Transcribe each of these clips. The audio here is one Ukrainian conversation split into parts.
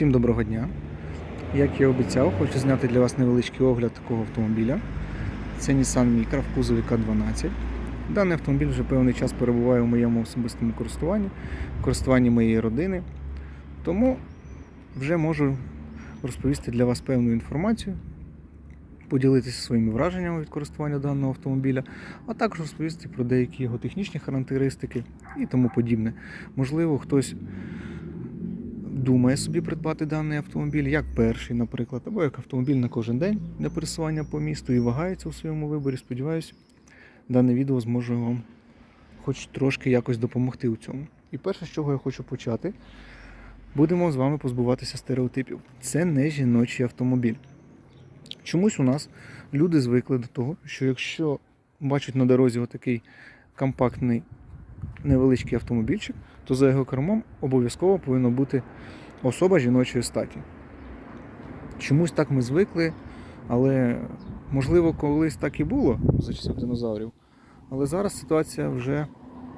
Всім доброго дня. Як я обіцяв, хочу зняти для вас невеличкий огляд такого автомобіля. Це Nissan Micra в кузові К12. Даний автомобіль вже певний час перебуває у моєму особистому користуванні, користуванні моєї родини. Тому вже можу розповісти для вас певну інформацію, поділитися своїми враженнями від користування даного автомобіля, а також розповісти про деякі його технічні характеристики і тому подібне. Можливо, хтось думає собі придбати даний автомобіль як перший, наприклад, або як автомобіль на кожен день для пересування по місту і вагається у своєму виборі. Сподіваюсь, дане відео зможе вам хоч трошки якось допомогти у цьому. І перше, з чого я хочу почати, будемо з вами позбуватися стереотипів. Це не жіночий автомобіль. Чомусь у нас люди звикли до того, що якщо бачать на дорозі отакий компактний невеличкий автомобільчик, то за його кермом обов'язково повинна бути особа жіночої статі. Чомусь так ми звикли, але можливо колись так і було за часів динозаврів. Але зараз ситуація вже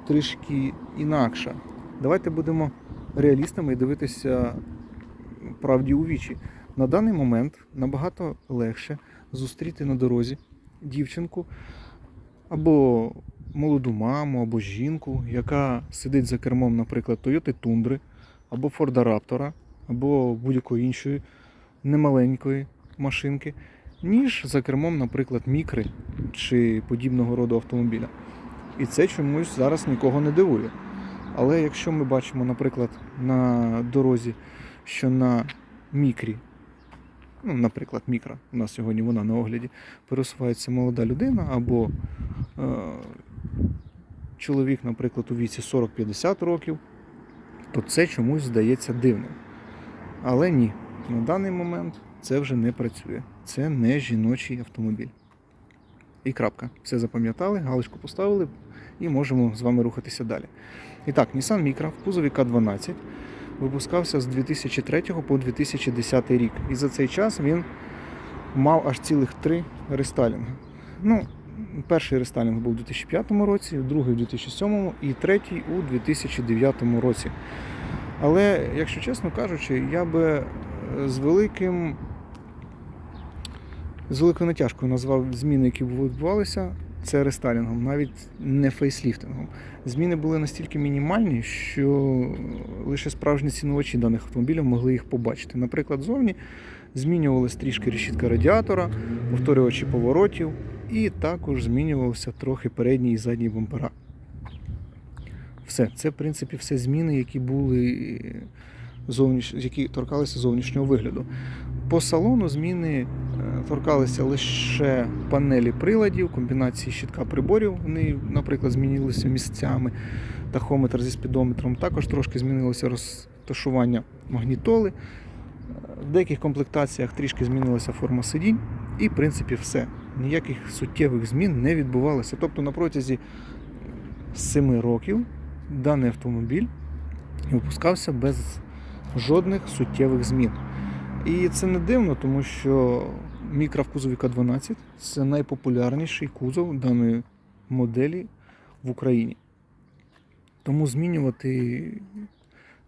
трішки інакша. Давайте будемо реалістами і дивитися правді у вічі. На даний момент набагато легше зустріти на дорозі дівчинку або молоду маму, або жінку, яка сидить за кермом, наприклад, Toyota Тундри, або Ford Raptor, або будь-якої іншої немаленької машинки, ніж за кермом, наприклад, мікри чи подібного роду автомобіля. І це чомусь зараз нікого не дивує. Але якщо ми бачимо, наприклад, на дорозі, що на мікрі, ну, наприклад, мікра, у нас сьогодні вона на огляді, пересувається молода людина або е, чоловік, наприклад, у віці 40-50 років, то це чомусь здається дивним. Але ні, на даний момент це вже не працює. Це не жіночий автомобіль. І крапка. Все запам'ятали, галочку поставили і можемо з вами рухатися далі. І так, Nissan Micra в кузові К12 випускався з 2003 по 2010 рік. І за цей час він мав аж цілих три рестайлінги. Ну, перший рестайлінг був у 2005 році, другий у 2007 і третій у 2009 році. Але, якщо чесно кажучи, я би е, з великим з великою натяжкою назвав зміни, які відбувалися, це рестайлінгом, навіть не фейсліфтингом. Зміни були настільки мінімальні, що лише справжні цінувачі даних автомобілів могли їх побачити. Наприклад, зовні змінювалася трішки решітка радіатора, повторювачі поворотів, і також змінювався трохи передній і задній бампера. Все, це в принципі все зміни, які були зовніш... які торкалися зовнішнього вигляду. По салону зміни е, торкалися лише панелі приладів, комбінації щитка приборів. Вони, наприклад, змінилися місцями. Тахометр зі спідометром. Також трошки змінилося розташування магнітоли. Е, В деяких комплектаціях трішки змінилася форма сидінь. І, в принципі, все. Ніяких суттєвих змін не відбувалося. Тобто на протязі 7 років даний автомобіль випускався без жодних суттєвих змін. І це не дивно, тому що мікро в кузові К12 це найпопулярніший кузов даної моделі в Україні. Тому змінювати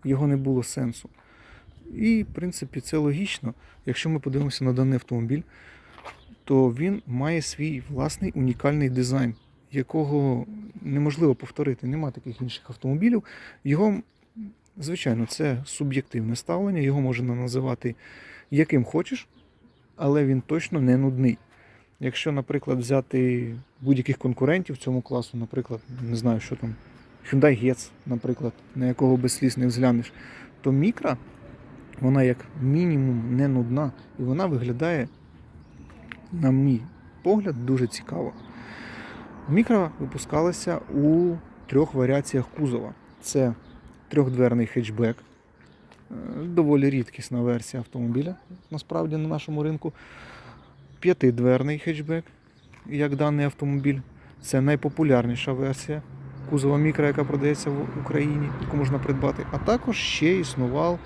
його не було сенсу. І, в принципі, це логічно. Якщо ми подивимося на даний автомобіль, то він має свій власний унікальний дизайн, якого неможливо повторити. Нема таких інших автомобілів. Його Звичайно, це суб'єктивне ставлення, його можна називати яким хочеш, але він точно не нудний. Якщо, наприклад, взяти будь-яких конкурентів цьому класу, наприклад, не знаю, що там, Hyundai Getz, наприклад, на якого без сліз не взглянеш, то мікра, вона як мінімум не нудна, і вона виглядає, на мій погляд, дуже цікаво. Мікра випускалася у трьох варіаціях кузова. Це трьохдверний хетчбек. Е, Доволі рідкісна версія автомобіля, насправді на нашому ринку. П'ятидверний хетчбек, як даний автомобіль. Це найпопулярніша версія кузова мікро, яка продається в Україні, яку можна придбати. А також ще існував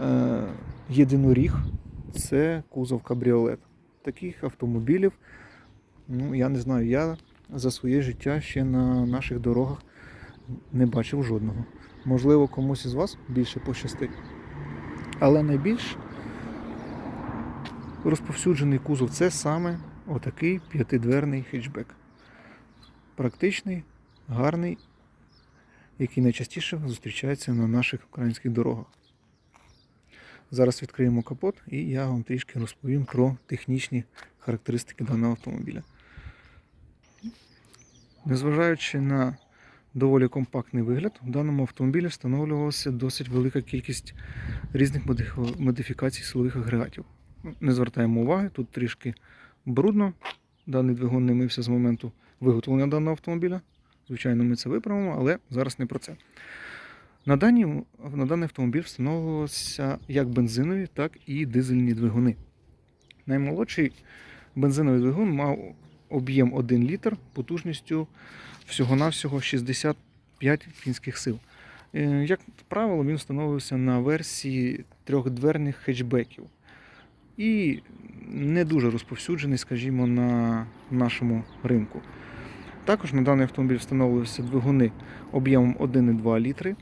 е, єдиноріг, це кузов кабріолет. Таких автомобілів, ну я не знаю, я за своє життя ще на наших дорогах не бачив жодного. Можливо, комусь із вас більше пощастить. Але найбільш розповсюджений кузов це саме отакий п'ятидверний хетчбек. Практичний, гарний, який найчастіше зустрічається на наших українських дорогах. Зараз відкриємо капот і я вам трішки розповім про технічні характеристики даного автомобіля. Незважаючи на доволі компактний вигляд, в даному автомобілі встановлювалася досить велика кількість різних модифікацій силових агрегатів. Не звертаємо уваги, тут трішки брудно. Даний двигун не мився з моменту виготовлення даного автомобіля. Звичайно, ми це виправимо, але зараз не про це. На, дані, на даний автомобіль встановлювалися як бензинові, так і дизельні двигуни. Наймолодший бензиновий двигун мав об'єм 1 літр потужністю всього-навсього 65 кінських сил. Е, Як правило, він встановився на версії трьохдверних хетчбеків. І не дуже розповсюджений, скажімо, на нашому ринку. Також на даний автомобіль встановлювалися двигуни об'ємом 1,2 літри.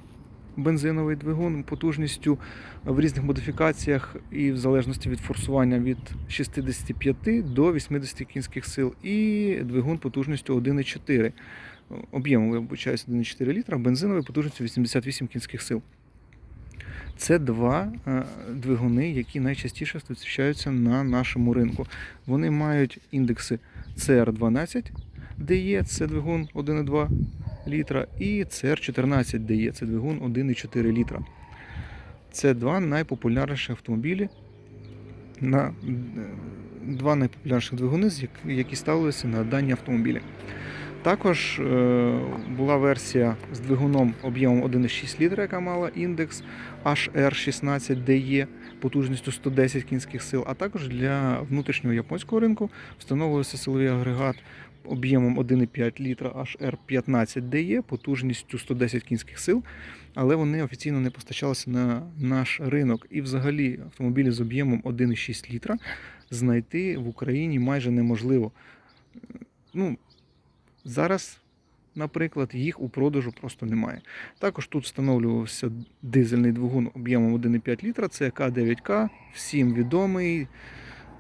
Бензиновий двигун потужністю в різних модифікаціях і в залежності від форсування від 65 до 80 кінських сил, і двигун потужністю 1,4. Об'ємом, я вибачаюсь, 1,4 літра, бензиновий потужністю 88 кінських сил. Це два е, двигуни, які найчастіше зустрічаються на нашому ринку. Вони мають індекси CR12 DE, це двигун 1,2 літра, і CR14 DE, це двигун 1,4 літра. Це два найпопулярніші автомобілі, на, е, два найпопулярніших двигуни, які ставилися на дані автомобілі. Також е, була версія з двигуном об'ємом 1,6 літра, яка мала індекс HR16DE потужністю 110 кінських сил, а також для внутрішнього японського ринку встановлювався силовий агрегат об'ємом 1,5 літра HR15DE потужністю 110 кінських сил, але вони офіційно не постачалися на наш ринок. І взагалі автомобілі з об'ємом 1,6 літра знайти в Україні майже неможливо. Ну, Зараз, наприклад, їх у продажу просто немає. Також тут встановлювався дизельний двигун об'ємом 1,5 літра, це К9К, всім відомий.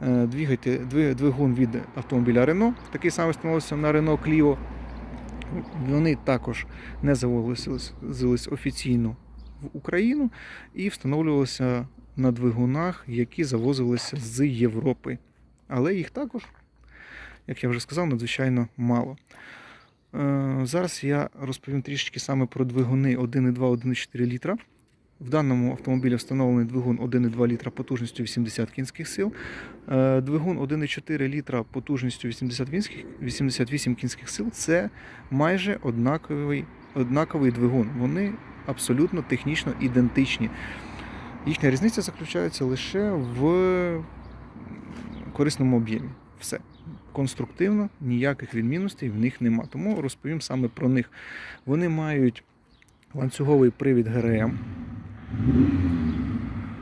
Е, Двигун від автомобіля Renault. Такий самий встановився на Renault Clio. Вони також не завозились офіційно в Україну і встановлювалися на двигунах, які завозилися з Європи. Але їх також, як я вже сказав, надзвичайно мало. Е, Зараз я розповім трішки саме про двигуни 1,2-1,4 літра. В даному автомобілі встановлений двигун 1,2 літра потужністю 80 кінських сил. Е, Двигун 1,4 літра потужністю 80 88 кінських сил це майже однаковий, однаковий двигун. Вони абсолютно технічно ідентичні. Їхня різниця заключається лише в корисному об'ємі. Все. Конструктивно ніяких відмінностей в них нема. Тому розповім саме про них. Вони мають ланцюговий привід ГРМ.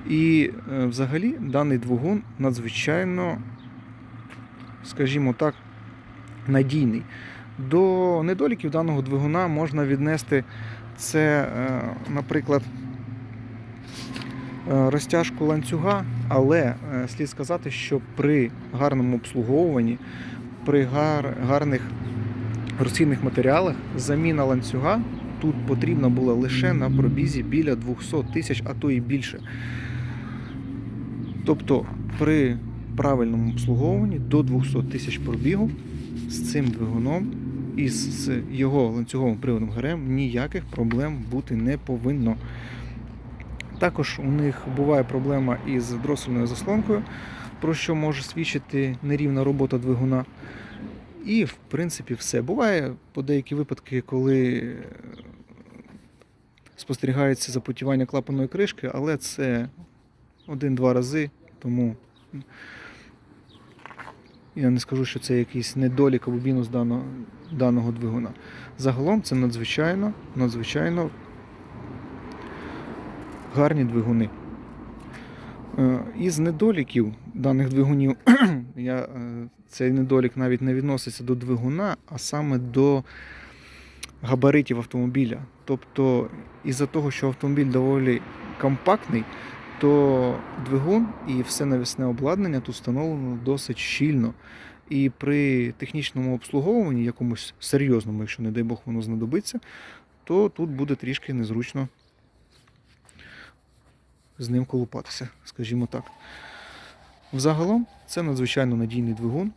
І е, взагалі даний двигун надзвичайно, скажімо так, надійний. До недоліків даного двигуна можна віднести це, е, наприклад, е, розтяжку ланцюга, але слід сказати, що при гарному обслуговуванні, при гарних розцінних матеріалах заміна ланцюга тут потрібна була лише на пробізі біля 200 тисяч, а то і більше. Тобто при правильному обслуговуванні до 200 тисяч пробігу з цим двигуном і з його ланцюговим приводом ГРМ ніяких проблем бути не повинно. Також у них буває проблема із дросельною заслонкою, про що може свідчити нерівна робота двигуна. І, в принципі, все. Буває по деякі випадки, коли спостерігається запотівання клапаної кришки, але це один-два рази, тому я не скажу, що це якийсь недолік або мінус даного, даного двигуна. Загалом це надзвичайно, надзвичайно гарні двигуни. Е, Із недоліків даних двигунів, я, е, цей недолік навіть не відноситься до двигуна, а саме до габаритів автомобіля. Тобто, із-за того, що автомобіль доволі компактний, то двигун і все навісне обладнання тут встановлено досить щільно. І при технічному обслуговуванні, якомусь серйозному, якщо не дай Бог воно знадобиться, то тут буде трішки незручно з ним колупатися, скажімо так. Взагалом це надзвичайно надійний двигун.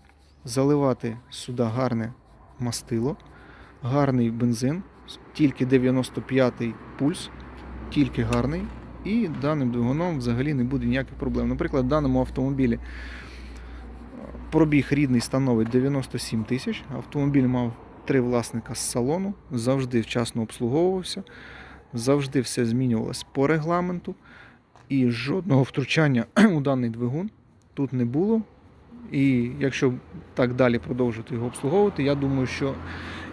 Заливати сюди гарне мастило, гарний бензин, тільки 95-й пульс, тільки гарний. І даним двигуном взагалі не буде ніяких проблем. Наприклад, в даному автомобілі пробіг рідний становить 97 тисяч. Автомобіль мав три власника з салону, завжди вчасно обслуговувався, завжди все змінювалось по регламенту. І жодного втручання у даний двигун тут не було. І якщо так далі продовжувати його обслуговувати, я думаю, що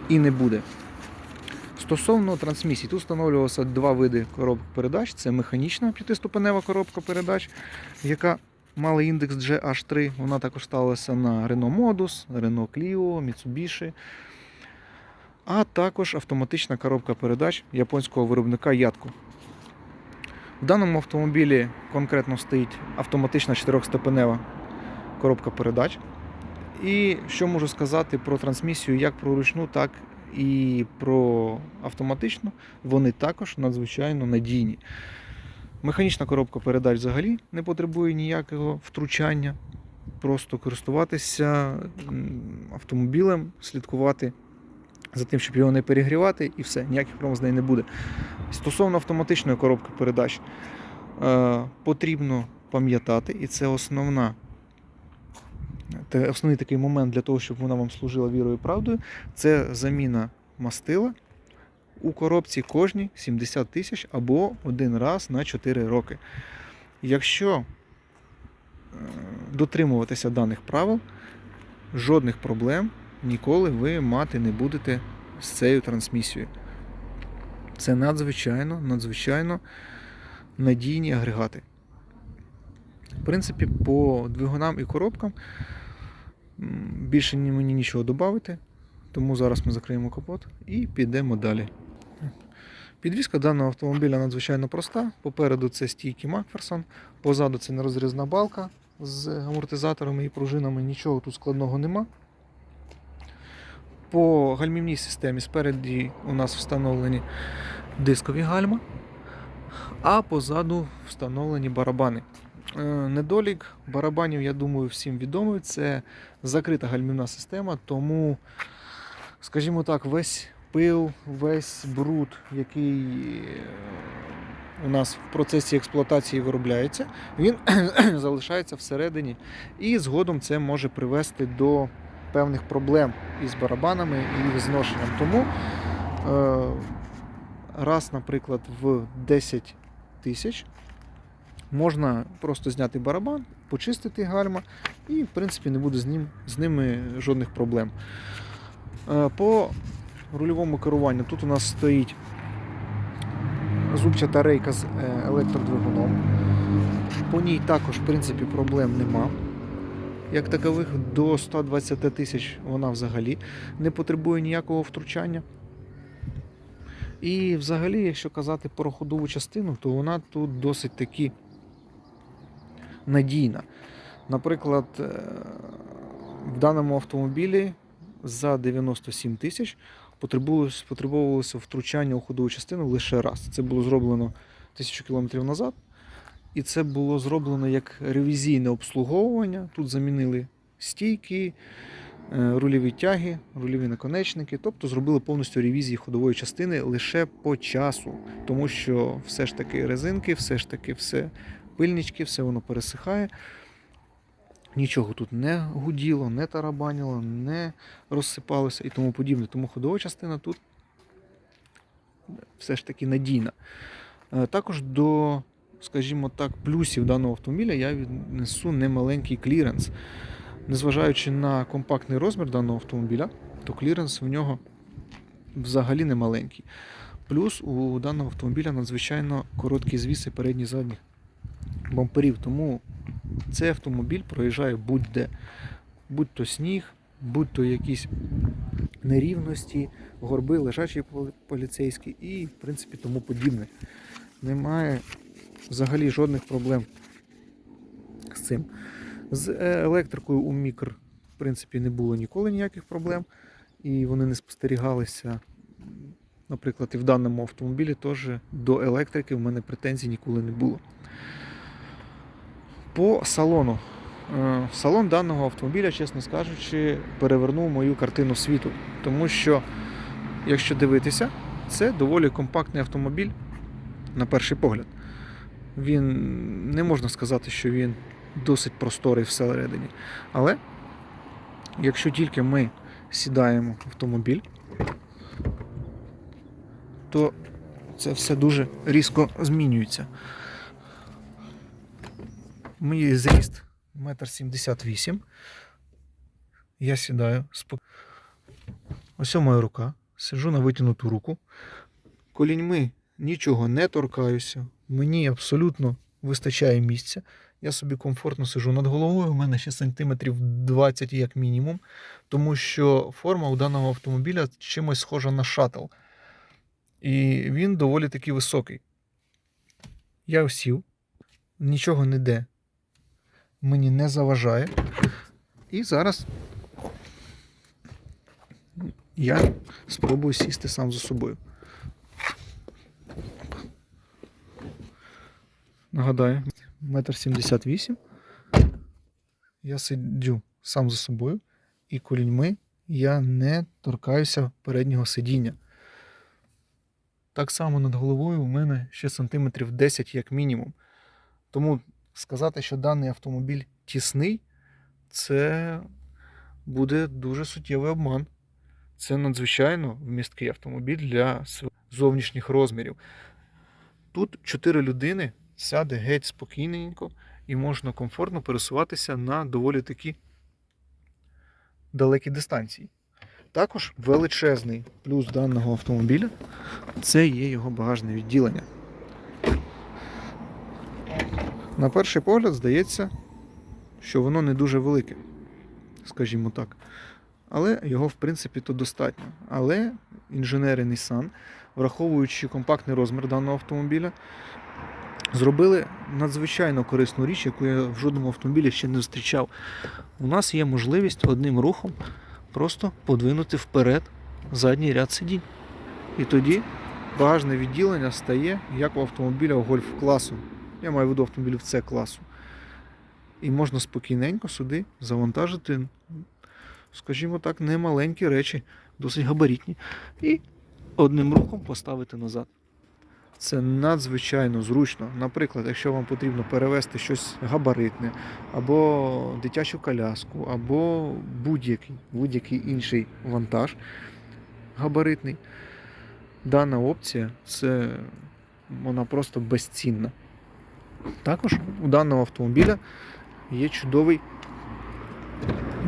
і не буде. Стосовно трансмісії, тут встановлювалося два види коробок передач: це механічна п'ятиступенева коробка передач, яка мала індекс GH3. Вона також ставилася на Renault Modus, Renault Clio, Mitsubishi. А також автоматична коробка передач японського виробника Ятко. В даному автомобілі конкретно стоїть автоматична чотирьохстепенева коробка передач. І що можу сказати про трансмісію як про ручну, так і про автоматичну, вони також надзвичайно надійні. Механічна коробка передач взагалі не потребує ніякого втручання. Просто користуватися автомобілем, слідкувати за тим, щоб його не перегрівати, і все, ніяких проблем з нею не буде. Стосовно автоматичної коробки передач, е, потрібно пам'ятати, і це основна, основний такий момент для того, щоб вона вам служила вірою і правдою, це заміна мастила у коробці кожні 70 тисяч або один раз на 4 роки. Якщо е, дотримуватися даних правил, жодних проблем ніколи ви мати не будете з цією трансмісією. Це надзвичайно, надзвичайно надійні агрегати. В принципі, по двигунам і коробкам більше ні- мені нічого додати, тому зараз ми закриємо капот і підемо далі. Підвізка даного автомобіля надзвичайно проста. Попереду це стійки Макферсон, позаду це нерозрізна балка з амортизаторами і пружинами. Нічого тут складного нема. По гальмівній системі спереді у нас встановлені дискові гальма, а позаду встановлені барабани. Е, Недолік барабанів, я думаю, всім відомий. Це закрита гальмівна система, тому, скажімо так, весь пил, весь бруд, який е, у нас в процесі експлуатації виробляється, він залишається всередині. І згодом це може привести до певних проблем із барабанами і зношенням. Тому е, раз, наприклад, в 10 тисяч можна просто зняти барабан, почистити гальма, і, в принципі, не буде з, ним, з ними жодних проблем. Е, По рульовому керуванню тут у нас стоїть зубчата рейка з е, електродвигуном. По ній також, в принципі, проблем нема. Як такових до 120 тисяч вона взагалі не потребує ніякого втручання. І взагалі, якщо казати про ходову частину, то вона тут досить таки надійна. Наприклад, е, в даному автомобілі за 97 тисяч потребувалося, втручання у ходову частину лише раз. Це було зроблено тисячу кілометрів назад. І це було зроблено як ревізійне обслуговування. Тут замінили стійки, е, рульові тяги, рульові наконечники, тобто зробили повністю ревізії ходової частини лише по часу, тому що все ж таки резинки, все ж таки все пильнички, все воно пересихає. Нічого тут не гуділо, не тарабанило, не розсипалося і тому подібне. Тому ходова частина тут все ж таки надійна. Е, Також до, скажімо так, плюсів даного автомобіля я віднесу немаленький кліренс. Незважаючи на компактний розмір даного автомобіля, то кліренс в нього взагалі не маленький. Плюс у даного автомобіля надзвичайно короткі звіси передні задніх бамперів. Тому цей автомобіль проїжджає будь-де. Будь то сніг, будь то якісь нерівності, горби, лежачі поліцейські і, в принципі, тому подібне. Немає Взагалі жодних проблем з цим. З е, електрикою у мікр, в принципі, не було ніколи ніяких проблем, і вони не спостерігалися. Наприклад, і в даному автомобілі теж до електрики в мене претензій ніколи не було. По салону. Е, Салон даного автомобіля, чесно скажучи, перевернув мою картину світу. Тому що, якщо дивитися, це доволі компактний автомобіль на перший погляд. Він не можна сказати, що він досить просторий всередині. Але якщо тільки ми сідаємо в автомобіль, то це все дуже різко змінюється. Мій зріст 1,78 м. Я сідаю спок... Ось моя рука. Сиджу на витягнуту руку. Коліньми нічого не торкаюся. Мені абсолютно вистачає місця. Я собі комфортно сижу над головою. У мене ще сантиметрів 20 як мінімум, тому що форма у даного автомобіля чимось схожа на шаттл. І він доволі таки високий. Я сів, нічого не де. Мені не заважає. І зараз я спробую сісти сам за собою. Нагадаю, метр сімдесят вісім. Я сиджу сам за собою, і коліньми я не торкаюся переднього сидіння. Так само над головою у мене ще сантиметрів 10 як мінімум. Тому сказати, що даний автомобіль тісний, це буде дуже суттєвий обман. Це надзвичайно вмісткий автомобіль для зовнішніх розмірів. Тут чотири людини сяде геть спокійненько і можна комфортно пересуватися на доволі такі далекі дистанції. Також величезний плюс даного автомобіля це є його багажне відділення. На перший погляд здається, що воно не дуже велике, скажімо так. Але його, в принципі, то достатньо. Але інженери Nissan, враховуючи компактний розмір даного автомобіля, зробили надзвичайно корисну річ, яку я в жодному автомобілі ще не зустрічав. У нас є можливість одним рухом просто подвинути вперед задній ряд сидінь. І тоді багажне відділення стає як у автомобіля гольф класу. Я маю в виду автомобілів С класу. І можна спокійненько сюди завантажити, скажімо так, немаленькі речі, досить габаритні. І одним рухом поставити назад. Це надзвичайно зручно. Наприклад, якщо вам потрібно перевезти щось габаритне, або дитячу коляску, або будь-який, будь-який інший вантаж габаритний, дана опція це вона просто безцінна. Також у даного автомобіля є чудовий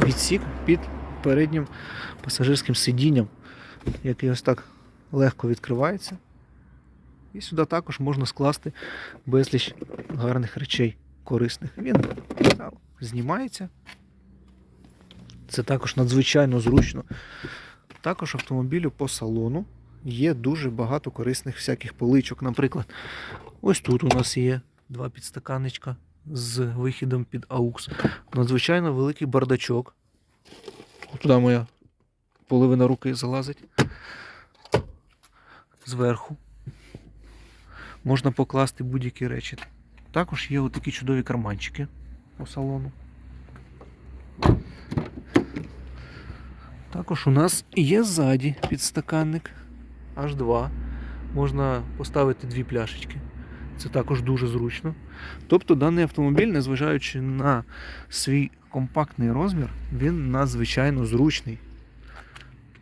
відсік під переднім пасажирським сидінням, який ось так легко відкривається. І сюди також можна скласти безліч гарних речей корисних. Він знімається. Це також надзвичайно зручно. Також автомобілю по салону є дуже багато корисних всяких поличок. Наприклад, ось тут у нас є два підстаканничка з вихідом під AUX. Надзвичайно великий бардачок. Туди моя половина руки залазить. Зверху можна покласти будь-які речі. Також є отакі чудові карманчики по салону. Також у нас є ззаді підстаканник аж два. Можна поставити дві пляшечки. Це також дуже зручно. Тобто даний автомобіль, незважаючи на свій компактний розмір, він надзвичайно зручний.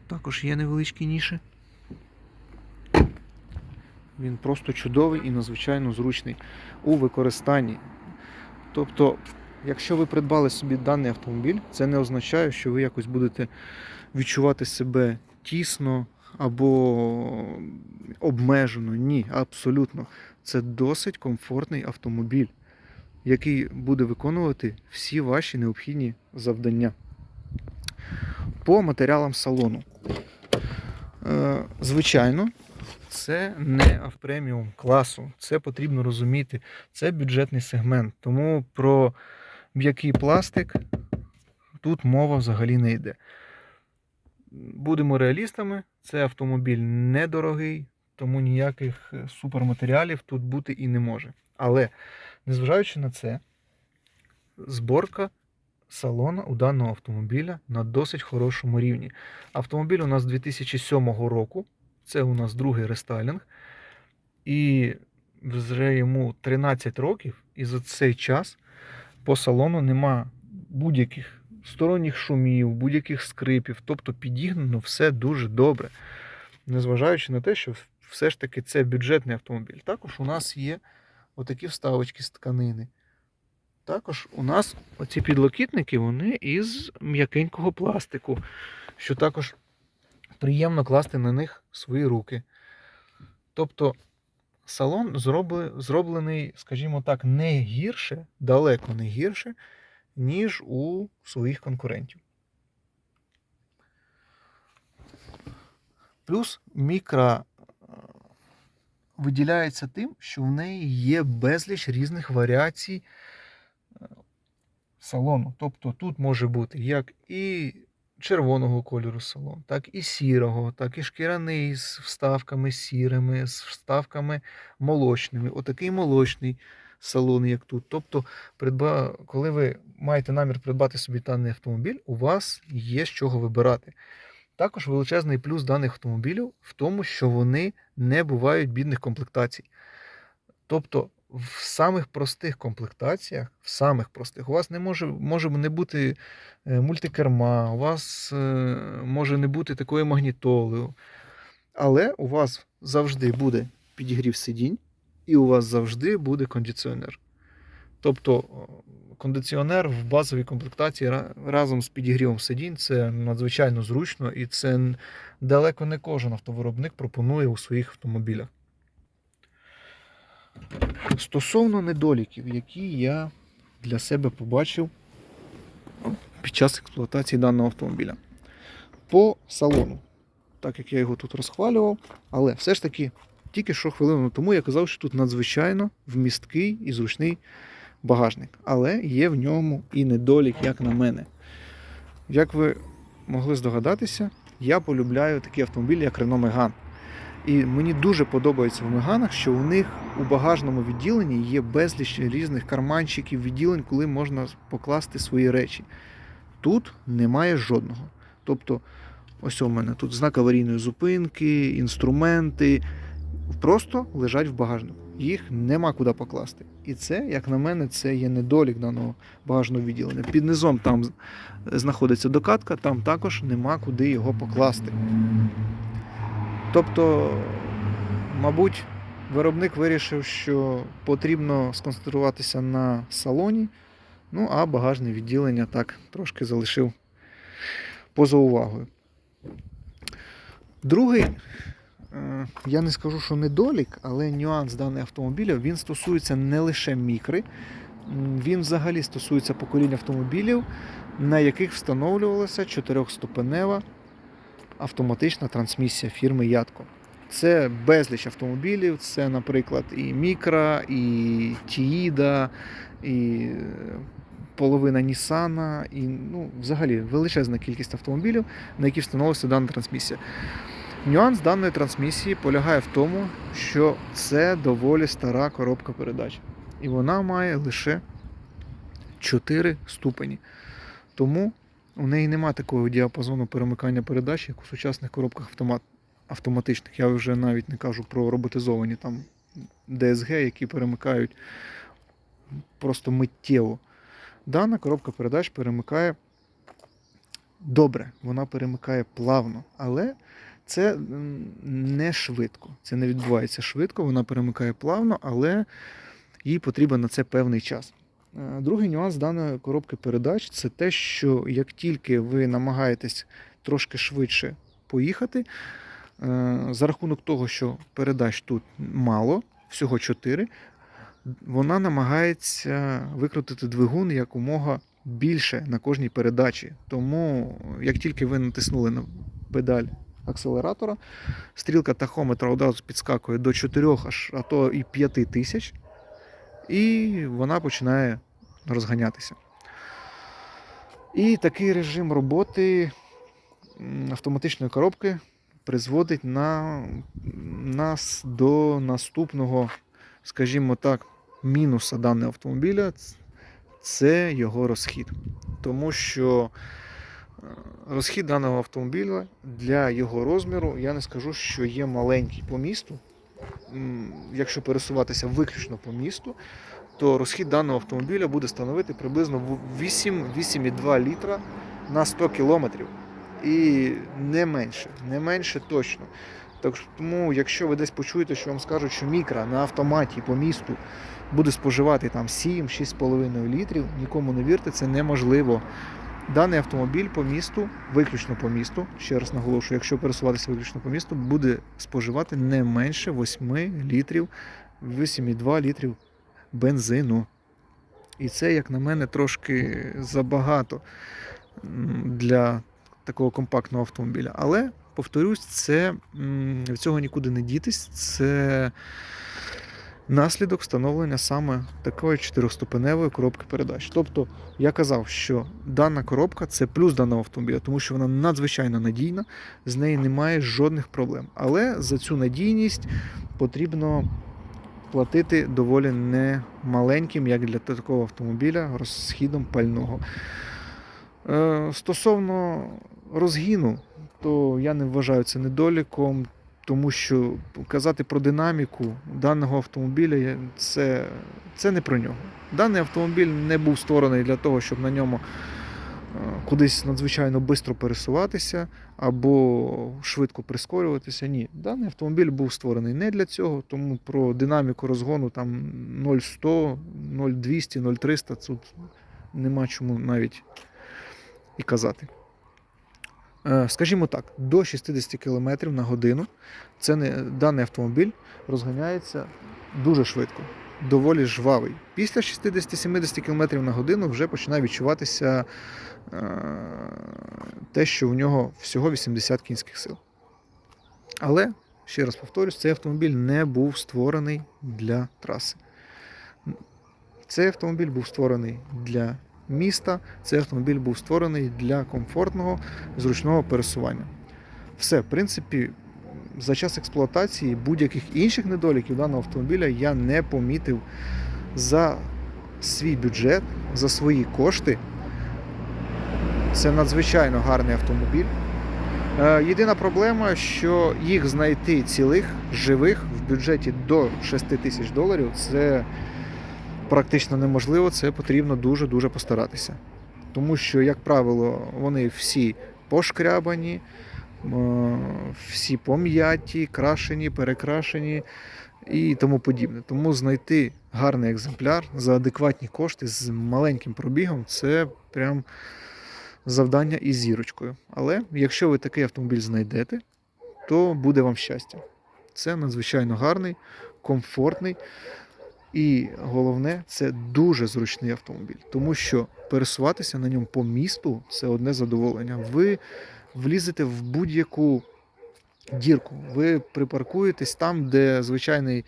Також є невеличкі ніші. Він просто чудовий і надзвичайно зручний у використанні. Тобто, якщо ви придбали собі даний автомобіль, це не означає, що ви якось будете відчувати себе тісно або обмежено. Ні, абсолютно. Це досить комфортний автомобіль, який буде виконувати всі ваші необхідні завдання. По матеріалам салону. Е, Звичайно, Це не авпреміум класу, це потрібно розуміти. Це бюджетний сегмент. Тому про м'який пластик тут мова взагалі не йде. Будемо реалістами, це автомобіль недорогий, тому ніяких е, суперматеріалів тут бути і не може. Але, незважаючи на це, зборка салона у даного автомобіля на досить хорошому рівні. Автомобіль у нас 2007 року, це у нас другий рестайлінг, і вже йому 13 років, і за цей час по салону нема будь-яких сторонніх шумів, будь-яких скрипів, тобто підігнано все дуже добре. Незважаючи на те, що все ж таки це бюджетний автомобіль. Також у нас є отакі вставочки з тканини. Також у нас оці підлокітники вони із м'якенького пластику, що також приємно класти на них свої руки. Тобто салон зроблений, скажімо так, не гірше, далеко не гірше, ніж у своїх конкурентів. Плюс мікро е, виділяється тим, що в неї є безліч різних варіацій е, салону. Тобто тут може бути як і червоного кольору салон, так і сірого, так і шкіряний з вставками сірими, з вставками молочними. Отакий молочний салон, як тут. Тобто, придба... коли ви маєте намір придбати собі даний автомобіль, у вас є з чого вибирати. Також величезний плюс даних автомобілів в тому, що вони не бувають бідних комплектацій. Тобто, в самих простих комплектаціях, в самих простих, у вас не може, може не бути е, мультикерма, у вас е, може не бути такої магнітоли. Але у вас завжди буде підігрів сидінь, і у вас завжди буде кондиціонер. Тобто кондиціонер в базовій комплектації разом з підігрівом сидінь це надзвичайно зручно і це далеко не кожен автовиробник пропонує у своїх автомобілях. Стосовно недоліків, які я для себе побачив під час експлуатації даного автомобіля. По салону, так як я його тут розхвалював, але все ж таки тільки що хвилину тому я казав, що тут надзвичайно вмісткий і зручний багажник. Але є в ньому і недолік, як на мене. Як ви могли здогадатися, я полюбляю такі автомобілі, як Renault Megane. І мені дуже подобається в Меганах, що у них у багажному відділенні є безліч різних карманчиків, відділень, коли можна покласти свої речі. Тут немає жодного. Тобто, ось у мене тут знак аварійної зупинки, інструменти просто лежать в багажнику. Їх нема куди покласти. І це, як на мене, це є недолік даного багажного відділення. Під низом там знаходиться докатка, там також нема куди його покласти. Тобто, мабуть, виробник вирішив, що потрібно сконцентруватися на салоні, ну а багажне відділення так трошки залишив поза увагою. Другий, е, я не скажу, що недолік, але нюанс даного автомобіля він стосується не лише мікри, він взагалі стосується покоління автомобілів, на яких встановлювалася чотирьохступенева автоматична трансмісія фірми Ятко. Це безліч автомобілів, це, наприклад, і Мікра, і Тіїда, і е, половина Нісана, і ну, взагалі величезна кількість автомобілів, на які встановилася дана трансмісія. Нюанс даної трансмісії полягає в тому, що це доволі стара коробка передач. І вона має лише 4 ступені. Тому у неї немає такого діапазону перемикання передач, як у сучасних коробках автомат, автоматичних. Я вже навіть не кажу про роботизовані там DSG, які перемикають просто миттєво. Дана коробка передач перемикає добре, вона перемикає плавно, але це не швидко. Це не відбувається швидко, вона перемикає плавно, але їй потрібен на це певний час. Е, Другий нюанс даної коробки передач це те, що як тільки ви намагаєтесь трошки швидше поїхати, е, за рахунок того, що передач тут мало, всього 4, вона намагається викрутити двигун якомога більше на кожній передачі. Тому, як тільки ви натиснули на педаль акселератора. Стрілка тахометра одразу підскакує до 4 аж, а то і 5 тисяч, і вона починає розганятися. І такий режим роботи автоматичної коробки призводить на нас до наступного, скажімо так, мінуса даного автомобіля це його розхід. Тому що е, розхід даного автомобіля для його розміру, я не скажу, що є маленький по місту. Якщо пересуватися виключно по місту, то розхід даного автомобіля буде становити приблизно 8-8,2 літра на 100 кілометрів. І не менше, не менше точно. Так, тому, якщо ви десь почуєте, що вам скажуть, що мікра на автоматі по місту буде споживати там 7-6,5 літрів, нікому не вірте, це неможливо. Даний автомобіль по місту, виключно по місту, ще раз наголошую, якщо пересуватися виключно по місту, буде споживати не менше 8 літрів, 8,2 літрів бензину. І це, як на мене, трошки забагато для такого компактного автомобіля. Але, повторюсь, це від цього нікуди не дітись. Це наслідок встановлення саме такої чотирьохступеневої коробки передач. Тобто, я казав, що дана коробка це плюс даного автомобіля, тому що вона надзвичайно надійна, з неї немає жодних проблем. Але за цю надійність потрібно платити доволі немаленьким, як для такого автомобіля, розхідом пального. Е, Стосовно розгіну, то я не вважаю це недоліком, тому що казати про динаміку даного автомобіля це, це не про нього. Даний автомобіль не був створений для того, щоб на ньому кудись надзвичайно швидко пересуватися або швидко прискорюватися. Ні, даний автомобіль був створений не для цього, тому про динаміку розгону там 0,100, 0,200, 0,300 тут нема чому навіть і казати. Е, Скажімо так, до 60 км на годину це не, даний автомобіль розганяється дуже швидко, доволі жвавий. Після 60-70 км на годину вже починає відчуватися е, те, що у нього всього 80 кінських сил. Але, ще раз повторюсь, цей автомобіль не був створений для траси. Цей автомобіль був створений для міста, цей автомобіль був створений для комфортного, зручного пересування. Все, в принципі, за час експлуатації будь-яких інших недоліків даного автомобіля я не помітив за свій бюджет, за свої кошти. Це надзвичайно гарний автомобіль. Е, Єдина проблема, що їх знайти цілих, живих в бюджеті до 6 тисяч доларів, це практично неможливо, це потрібно дуже-дуже постаратися. Тому що, як правило, вони всі пошкрябані, всі пом'яті, крашені, перекрашені і тому подібне. Тому знайти гарний екземпляр за адекватні кошти з маленьким пробігом це прям завдання із зірочкою. Але якщо ви такий автомобіль знайдете, то буде вам щастя. Це надзвичайно гарний, комфортний. І головне, це дуже зручний автомобіль, тому що пересуватися на ньому по місту це одне задоволення. Ви влізете в будь-яку дірку, ви припаркуєтесь там, де звичайний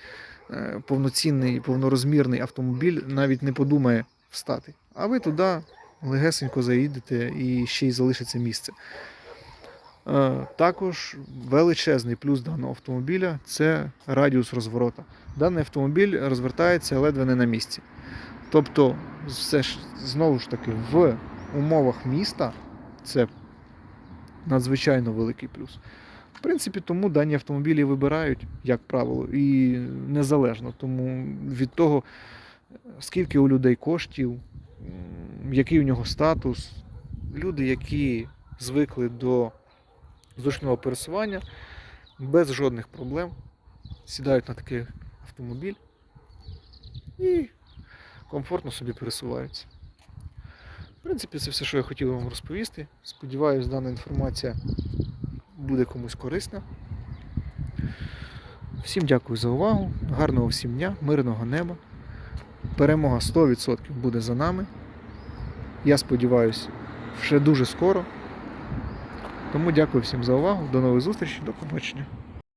е, повноцінний, повнорозмірний автомобіль навіть не подумає встати. А ви туди легесенько заїдете і ще й залишиться місце. Е, Також величезний плюс даного автомобіля це радіус розворота. Даний автомобіль розвертається ледве не на місці. Тобто, все ж знову ж таки, в умовах міста це надзвичайно великий плюс. В принципі, тому дані автомобілі вибирають, як правило, і незалежно. Тому від того, скільки у людей коштів, який у нього статус, люди, які звикли до зручного пересування, без жодних проблем сідають на такий автомобіль і комфортно собі пересуваються. В принципі, це все, що я хотів вам розповісти. Сподіваюсь, дана інформація буде комусь корисна. Всім дякую за увагу, гарного всім дня, мирного неба. Перемога 100% буде за нами. Я сподіваюся, ще дуже скоро. Тому дякую всім за увагу. До нових зустрічей, до побачення.